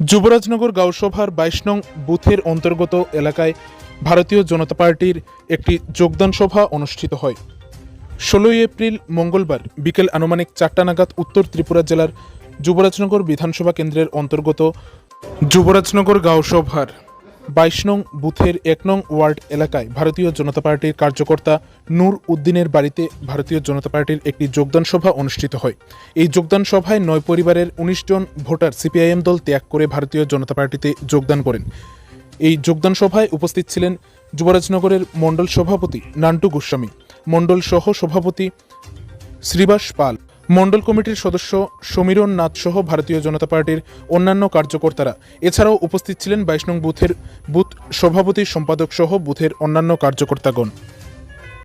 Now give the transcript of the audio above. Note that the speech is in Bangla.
যুবরাজনগর গাঁওসভার বাইশ নং বুথের অন্তর্গত এলাকায় ভারতীয় জনতা পার্টির একটি যোগদান সভা অনুষ্ঠিত হয়। ষোলোই এপ্রিল মঙ্গলবার বিকেল আনুমানিক চারটা নাগাদ উত্তর ত্রিপুরা জেলার যুবরাজনগর বিধানসভা কেন্দ্রের অন্তর্গত যুবরাজনগর গাঁওসভার বাইশ নং বুথের এক নং ওয়ার্ড এলাকায় ভারতীয় জনতা পার্টির কার্যকর্তা নূর উদ্দিনের বাড়িতে ভারতীয় জনতা পার্টির একটি যোগদান সভা অনুষ্ঠিত হয়। এই যোগদান সভায় নয় পরিবারের উনিশ জন ভোটার সিপিআইএম দল ত্যাগ করে ভারতীয় জনতা পার্টিতে যোগদান করেন। এই যোগদান সভায় উপস্থিত ছিলেন যুবরাজনগরের মণ্ডল সভাপতি নান্টু গোস্বামী, মণ্ডল সহ সভাপতি শ্রীবাস পাল মণ্ডল কমিটির সদস্য সমীরণ নাথ সহ ভারতীয় জনতা পার্টির অন্যান্য কার্যকর্তারা। এছাড়াও উপস্থিত ছিলেন বাইশ নং বুথের বুথ সভাপতি সম্পাদক সহ বুথের অন্যান্য কার্যকর্তাগণ।